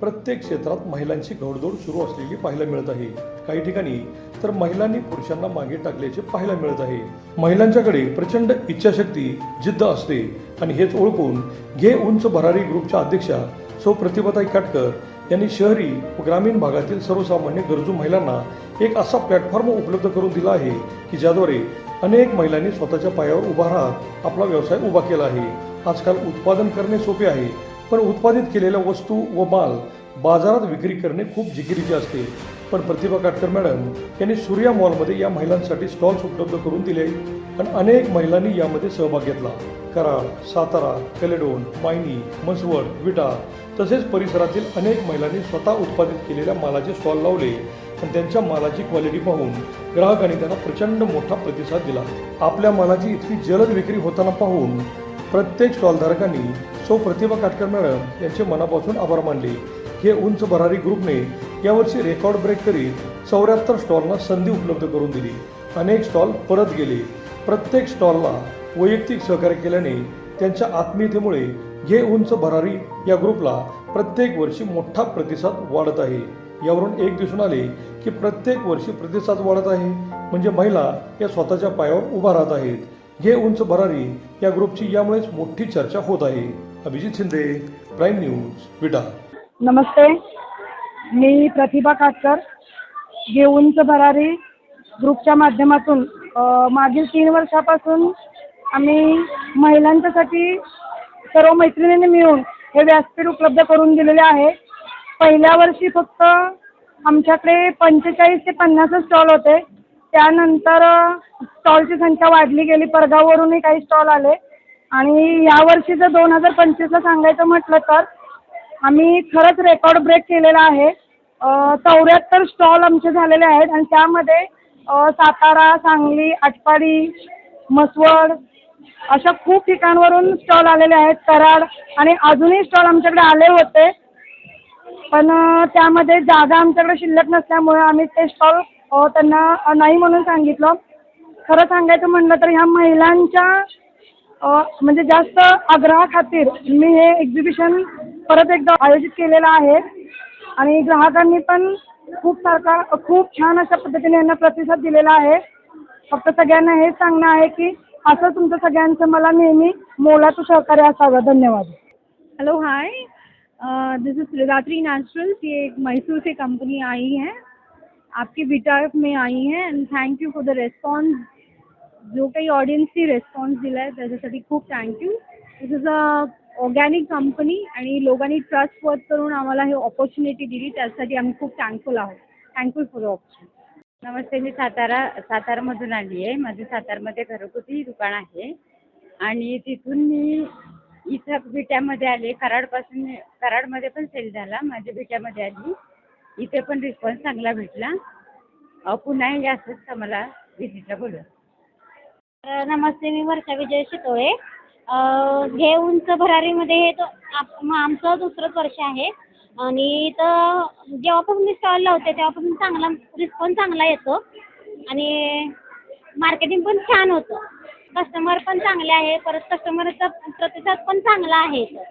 प्रत्येक क्षेत्रात महिलांची घोडदौड सुरू असलेली पाहायला मिळत आहे. काही ठिकाणी तर महिलांनी पुरुषांना मागे टाकल्याचे पाहायला मिळत आहे. महिलांच्याकडे प्रचंड इच्छाशक्ती जिद्द असते. आणि हेच ओळखून घे उंच भरारी ग्रुपच्या अध्यक्षा सौ प्रतिभाताई काटकर यांनी शहरी व ग्रामीण भागातील सर्वसामान्य गरजू महिलांना एक असा प्लॅटफॉर्म उपलब्ध करून दिला आहे की ज्याद्वारे अनेक महिलांनी स्वतःच्या पायावर उभा राहत आपला व्यवसाय उभा केला आहे. आजकाल उत्पादन करणे सोपे आहे. पण उत्पादित केलेल्या वस्तू व माल बाजारात विक्री करणे खूप जिकिरीचे असते. पण प्रतिभा काटकर मॅडम यांनी सूर्या मॉलमध्ये या महिलांसाठी स्टॉल्स उपलब्ध करून दिले आणि अनेक महिलांनी यामध्ये सहभाग घेतला. कराड सातारा कलेडोन मायनी मसवड विटा तसेच परिसरातील अनेक महिलांनी स्वतः उत्पादित केलेल्या मालाचे स्टॉल लावले आणि त्यांच्या मालाची क्वालिटी पाहून ग्राहकांनी त्यांना प्रचंड मोठा प्रतिसाद दिला. आपल्या मालाची इतकी जलद विक्री होताना पाहून प्रत्येक स्टॉलधारकांनी सौ प्रतिभा काटकर मॅडम यांचे मनापासून आभार मानले. हे उंच भरारी ग्रुपने यावर्षी रेकॉर्ड ब्रेक करीत चौऱ्याहत्तर स्टॉलना संधी उपलब्ध करून दिली. अनेक स्टॉल परत गेले. प्रत्येक स्टॉलला वैयक्तिक सहकार्य केल्याने त्यांच्या आत्मीयतेमुळे घे उंच भरारी या ग्रुपला प्रत्येक वर्षी मोठा प्रतिसाद वाढत आहे. यावरून एक दिसून आले की प्रत्येक वर्षी प्रतिसाद वाढत आहे. म्हणजे महिला या स्वतःच्या पायावर उभा राहत आहेत. घे उंच भरारी या ग्रुपची यामुळेच मोठी चर्चा होत आहे. Abhijit Shinde prime news Vita. नमस्ते. मी प्रतिभा काटकर घेऊनच भरारी ग्रुपच्या माध्यमातून मागील तीन वर्षापासून आम्ही महिलांच्यासाठी सर्व मैत्रिणींनी मिळून हे व्यासपीठ उपलब्ध करून दिलेले आहे. पहिल्या वर्षी फक्त आमच्याकडे पंचेचाळीस ते पन्नासच स्टॉल होते. त्यानंतर स्टॉलची संख्या वाढली गेली. परगाववरूनही काही स्टॉल आले. आणि यावर्षी जर दोन हजार पंचवीसला सांगायचं म्हटलं तर आम्ही खरंच रेकॉर्ड ब्रेक केलेला आहे. चौऱ्याहत्तर स्टॉल आमचे झालेले आहेत आणि त्यामध्ये सातारा सांगली आटपाडी मसवड अशा खूप ठिकाणवरून स्टॉल आलेले आहेत. कराड आणि अजूनही स्टॉल आमच्याकडे आले होते. पण त्यामध्ये जागा आमच्याकडे शिल्लक नसल्यामुळे आम्ही ते स्टॉल त्यांना नाही म्हणून सांगितलं. खरं सांगायचं म्हणलं तर ह्या महिलांच्या म्हणजे जास्त आग्रहाखातीर मी हे एक्झिबिशन परत एकदा आयोजित केलेलं आहे. आणि ग्राहकांनी पण खूप सारखा खूप छान अशा पद्धतीने यांना प्रतिसाद दिलेला आहे. फक्त सगळ्यांना हेच सांगणं आहे की असं तुमचं सगळ्यांचं मला नेहमी मोलाचं सहकार्य असावं. धन्यवाद. Hello hi this is Tridatri naturals ये एक मैसूर से कंपनी आई है. आपकी विचार में आई है and thank you for the response जो काही ऑडियन्सनी रेस्पॉन्स दिला आहे त्याच्यासाठी खूप thank you this is a organic company आणि लोकांनी ट्रस्ट वर्क करून आम्हाला हे ऑपॉर्च्युनिटी दिली त्यासाठी आम्ही खूप थँकफुल आहोत. थँकफुल फॉर द नमस्ते मी सातारा सातारामधून आली आहे. माझं सातारमध्ये घरगुती दुकान आहे. आणि तिथून मी इथं विट्यामध्ये आले कराडपासून कराडमध्ये पण सेल झाला. माझ्या विट्यामध्ये आली. इथे पण रिस्पॉन्स चांगला भेटला. पुन्हा हे असंच आम्हाला व्हिजिटला बोलू नमस्ते मी वर्षा विजय शितोळे. हे घे उंच भरारीमध्ये हे तर आप- मग आमचं दुसरंच वर्ष आहे. आणि तर जेव्हापासून मी स्टॉल लावते तेव्हापासून चांगला रिस्पॉन्स चांगला येतो. आणि मार्केटिंग पण छान होतं. कस्टमर पण चांगले आहे परत कस्टमरचा प्रतिसाद पण चांगला आहे इथं.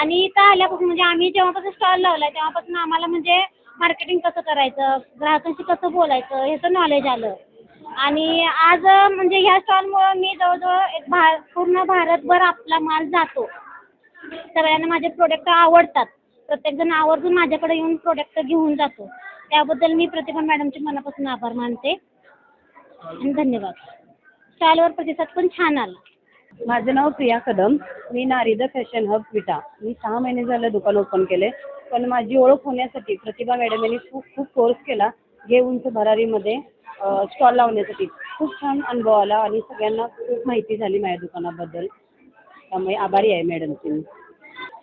आणि इथं आल्यापासून म्हणजे आम्ही जेव्हापासून स्टॉल लावला तेव्हापासून आम्हाला म्हणजे मार्केटिंग कसं करायचं ग्राहकांशी कसं बोलायचं ह्याचं नॉलेज आलं. आणि आज म्हणजे ह्या स्टॉलमुळं मी जवळजवळ एक भा पूर्ण भारतभर आपला माल जातो. सगळ्यांना माझे प्रोडक्ट आवडतात. प्रत्येकजण आवर्जून माझ्याकडे येऊन प्रोडक्ट घेऊन जातो. त्याबद्दल मी प्रतिभा मॅडमचे मनापासून आभार मानते. आणि धन्यवाद. स्टॉलवर प्रतिसाद पण छान आला. माझं नाव प्रिया कदम. मी नारिदा फॅशन हब विटा. मी सहा महिने झालं दुकान ओपन केले. पण माझी ओळख होण्यासाठी प्रतिभा मॅडम यांनी खूप खूप कोर्स केला. घे उंच भरारीमध्ये स्टॉल लावण्यासाठी खूप छान अनुभव आला आणि सगळ्यांना खूप माहिती झाली माझ्या दुकानाबद्दल. त्यामुळे आभारी आहे मॅडमची मी.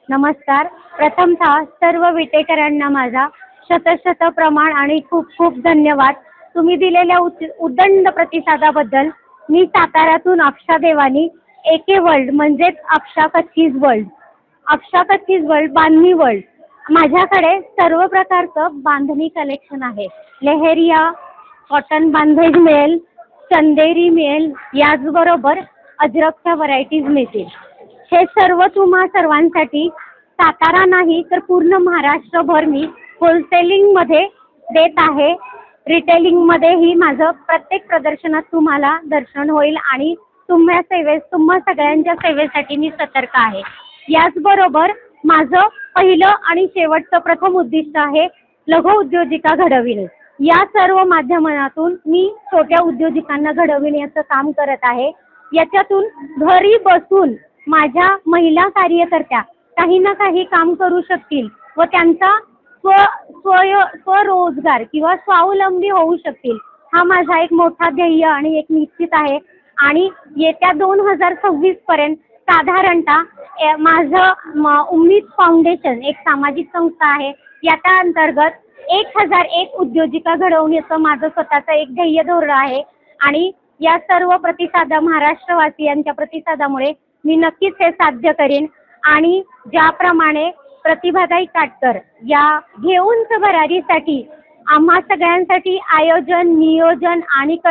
नमस्कार. प्रथमतः सर्व विटेकरांना माझा शतशत प्रमाण आणि खूप खूप धन्यवाद. तुम्ही दिलेल्या उदंड प्रतिसादाबद्दल मी साताऱ्यातून अक्षा देवानी एके वर्ल्ड म्हणजेच अक्षा कच्चीज वर्ल्ड अक्षा कच्चीज वर्ल्ड बांधणी वर्ल्ड माझ्याकडे सर्व प्रकारचं बांधणी कलेक्शन आहे. लेहेरिया कॉटन बांधेज मिळेल चंदेरी मिळेल याचबरोबर अजरकच्या व्हरायटीज मिळतील. हे सर्व तुम्हा सर्वांसाठी सातारा नाही तर पूर्ण महाराष्ट्रभर मी होलसेलिंगमध्ये देत आहे. रिटेलिंगमध्येही माझं प्रत्येक प्रदर्शनात तुम्हाला दर्शन होईल आणि तुम्हा सेवे तुम्हा सगळ्यांच्या सेवेसाठी मी सतर्क आहे. याचबरोबर माझं पहिलं आणि शेवटचं प्रथम उद्दिष्ट आहे लघु उद्योजिका घडविणे. या सर्व माध्यमातून मी छोट्या उद्योजिकांना घडविण्याचं काम करत आहे. याच्यातून घरी बसून माझ्या महिला कार्यकर्त्या काही ना काही काम करू शकतील व त्यांचा स्व स्वय स्वरोजगार किंवा स्वावलंबी होऊ शकतील हा माझा एक मोठा ध्येय आणि एक निश्चित आहे. आणि येत्या दोन हजार सव्वीस पर्यंत साधारणतः माझं म- उम्मीद फाउंडेशन एक सामाजिक संस्था आहे. याच्या अंतर्गत एक हजार एक उद्योजिका घडवण्याचं माझं स्वतःचं एक ध्येय धोरण आहे. आणि या सर्व प्रतिसादा महाराष्ट्रवासियांच्या प्रतिसादामुळे मी नक्कीच हे साध्य करेन. आणि ज्याप्रमाणे प्रतिभाताई काटकर या घेऊन भरारीसाठी आम्हा सगळ्यांसाठी आयोजन नियोजन आणि क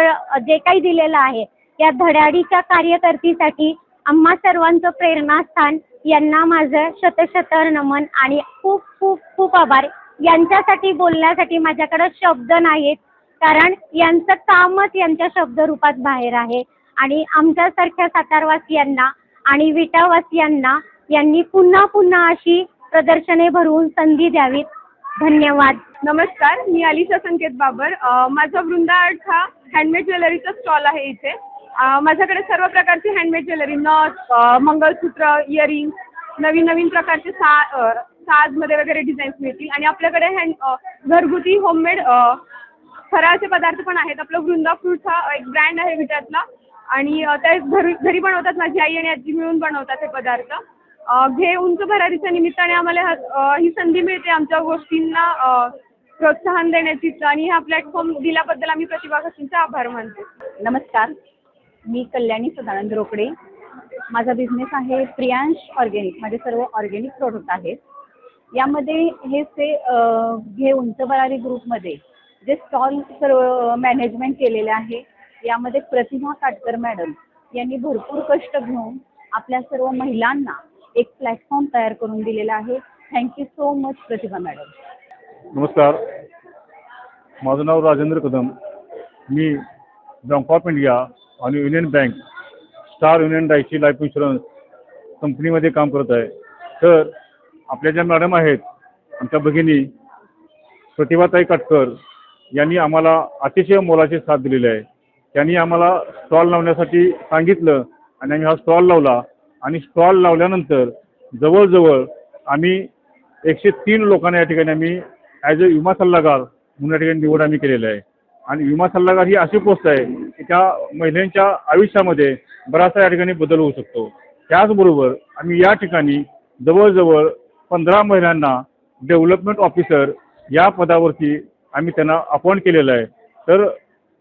जे काही दिलेलं आहे या धडाडीच्या कार्यकर्तीसाठी आम्हा सर्वांचं प्रेरणास्थान. यांना माझं शतशत नमन आणि खूप खूप खूप आभार. यांच्यासाठी बोलण्यासाठी माझ्याकडं शब्द नाहीत. कारण यांचं कामच यांच्या शब्दरूपात बाहेर आहे. आणि आमच्यासारख्या सातारवासियांना आणि विटावासियांना यांनी पुन्हा पुन्हा अशी प्रदर्शने भरवून संधी द्यावीत. धन्यवाद. नमस्कार मी अलिशा संकेत बाबर माझा वृंदा आर्ट हा हँडमेड ज्वेलरीचा स्टॉल आहे इथे. माझ्याकडे सर्व प्रकारची हँडमेड ज्वेलरी नथ मंगळसूत्र इयरिंग नवीन नवीन प्रकारचे सा साजमध्ये वगैरे डिझाईन्स मिळतील. आणि आपल्याकडे हँड घरगुती होममेड फराळचे पदार्थ पण आहेत. आपलं वृंदा फ्रूट्स हा एक ब्रँड आहे विटातला आणि ते घरी घरी बनवतात माझी आई आणि आजी मिळून बनवतात हे पदार्थ. घे उंच भरारीच्या निमित्ताने आम्हाला ही संधी मिळते आमच्या गोष्टींना प्रोत्साहन देण्याची. आणि हा प्लॅटफॉर्म दिल्याबद्दल आम्ही प्रतिभा कशींचा आभार मानतो. नमस्कार. मी कल्याणी सदानंद रोकडे. माझा बिझनेस आहे प्रियांश ऑर्गेनिक माझे सर्व ऑर्गेनिक प्रोडक्ट आहेत. यामध्ये हे से घे उंचबरारी ग्रुपमध्ये जे स्टॉल सर्व मॅनेजमेंट केलेले आहे यामध्ये प्रतिभा काटकर मॅडम यांनी भरपूर कष्ट घेऊन आपल्या सर्व महिलांना एक प्लॅटफॉर्म तयार करून दिलेला आहे. Thank you so much Pratibha madam नमस्कार. माझं नाव राजेंद्र कदम. मी बँक ऑफ इंडिया आणि Union Bank Star Union Daiichi Life Insurance कंपनीमध्ये काम करत आहे. तर आपल्या ज्या मॅडम आहेत आमच्या भगिनी प्रतिभाताई काटकर यांनी आम्हाला अतिशय मोलाची साथ दिलेली आहे. त्यांनी आम्हाला स्टॉल लावण्यासाठी सांगितलं आणि आम्ही हा स्टॉल लावला आणि स्टॉल लावल्यानंतर जवळजवळ आम्ही एकशे तीन लोकांना या ठिकाणी आम्ही ॲज अ विमा सल्लागार म्हणून या ठिकाणी निवड आम्ही केलेलं आहे. आणि विमा सल्लागार ही अशी पोस्ट आहे की त्या महिलांच्या आयुष्यामध्ये बराचसा या ठिकाणी बदल होऊ शकतो. त्याचबरोबर आम्ही या ठिकाणी जवळजवळ पंधरा महिलांना डेव्हलपमेंट ऑफिसर या पदावरती आम्ही त्यांना अपॉइंट केलेलं आहे. तर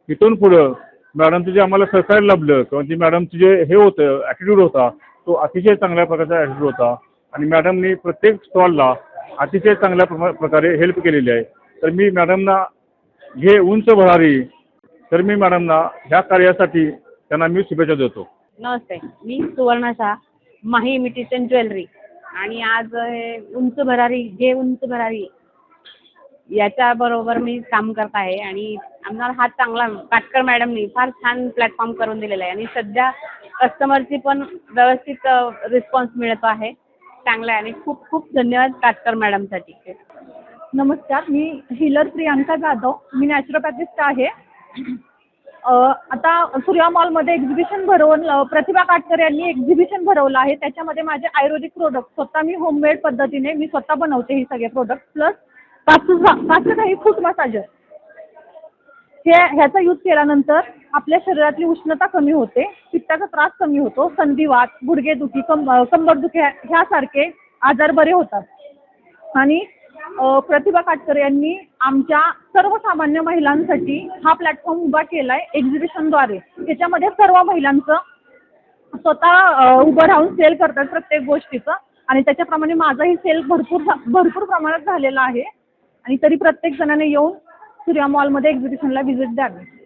इथून पुढं मॅडमचं जे आम्हाला सहकार्य लाभलं किंवा जे मॅडमचं जे हे होतं ॲटिट्यूड होता तो अतिशय चांगल्या प्रकारचा ॲटिट्यूड होता. आणि मॅडमनी प्रत्येक स्टॉलला अतिशय चांगल्या प्रमा- प्रकारे हेल्प केलेली आहे. तर मी मॅडमना घे उंच भरारी तर मी मॅडमना ह्या कार्यासाठी त्यांना मी शुभेच्छा देतो. नमस्ते मी सुवर्णा शाह माही इमिटेशन ज्वेलरी. आणि आज हे उंच भरारी जे उंच भरारी याच्याबरोबर मी काम करत आहे आणि आम्हाला हा चांगला काटकर मॅडमनी फार छान प्लॅटफॉर्म करून दिलेला आहे. आणि सध्या कस्टमरची पण व्यवस्थित रिस्पॉन्स मिळतो आहे. चांगला आहे आणि खूप खूप धन्यवाद काटकर मॅडमसाठी. नमस्कार मी हिलर प्रियांका जाधव. मी नॅचरोपॅथिस्ट आहे. आता सूर्या मॉलमध्ये एक्झिबिशन भरवून प्रतिभा काटकर यांनी एक्झिबिशन भरवलं आहे. त्याच्यामध्ये माझे आयुर्वेदिक प्रोडक्ट स्वतः मी होममेड पद्धतीने मी स्वतः बनवते हे सगळे प्रोडक्ट प्लस पाच पाच काही फूट मसाजर हे ह्याचा यूज केल्यानंतर आपल्या शरीरातली उष्णता कमी होते पित्ताचा त्रास कमी होतो संधिवात गुडघेदुखी कं कंबरदुखी ह्यासारखे आजार बरे होतात. आणि प्रतिभा काटकर यांनी आमच्या सर्वसामान्य महिलांसाठी हा प्लॅटफॉर्म उभा केला आहे एक्झिबिशनद्वारे त्याच्यामध्ये सर्व महिलांचं स्वतः उभं राहून सेल करतात प्रत्येक गोष्टीचं. आणि त्याच्याप्रमाणे माझाही सेल भरपूर झा- भरपूर प्रमाणात झालेला आहे. आणि तरी प्रत्येक जणाने येऊन सूर्या मॉलमध्ये एक्झिबिशनला व्हिजिट द्यावी.